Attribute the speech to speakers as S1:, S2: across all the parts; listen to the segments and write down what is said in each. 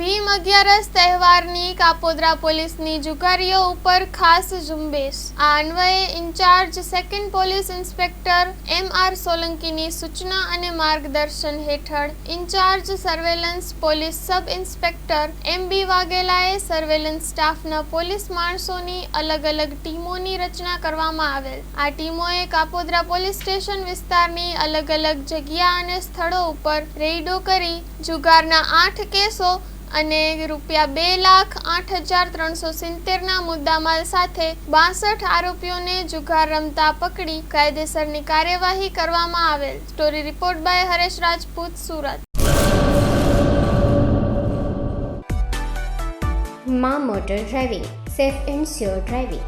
S1: ભીમ અગિયારસ તહેવારની કાપોદ્રા પોલીસની જુગારીઓ ઉપર ખાસ ઝુંબેશ. આ અન્વયે incharge second police inspector M R સોલંકીની સૂચના અને માર્ગદર્શન હેઠળ incharge surveillance police sub inspector M B વાઘેલાએ surveillance સ્ટાફના પોલીસ માણસોની અલગ અલગ ટીમોની રચના કરવામાં આવેલ. આ ટીમોએ કાપોદ્રા પોલીસ સ્ટેશન વિસ્તારની અલગ અલગ જગ્યા અને સ્થળો ઉપર રેઇડો કરી જુગારના આઠ કેસો અને રૂપિયા બે લાખ આઠ હજાર ત્રણસો સિત્તેરના મુદ્દામાલ સાથે બાસઠ આરોપીઓને જુગાર રમતા પકડી કાયદેસરની કાર્યવાહી કરવામાં આવેલ. Story report by Haresh Rajput, Surat.
S2: માં motor driving, safe and sure driving.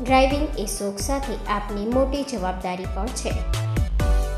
S2: Driving એ શોખ સાથે આપની મોટી જવાબદારી પણ છે.